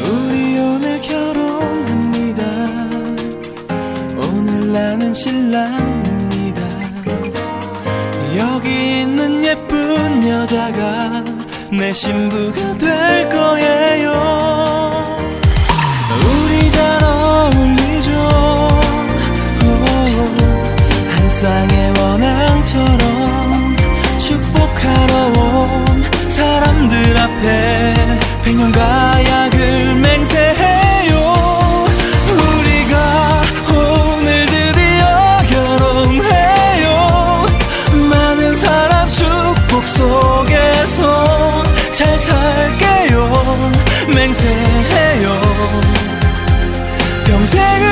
우리 오늘 결혼합니다. 오늘 나는 신랑입니다. 여기 있는 예쁜 여자가 내 신부가 돼. 가약을 맹세해요. 우리가 오늘 드디어 결혼해요. 많은 사랑 축복 속에서 잘 살게요. 맹세해요. 평생을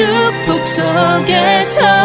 축복 속에서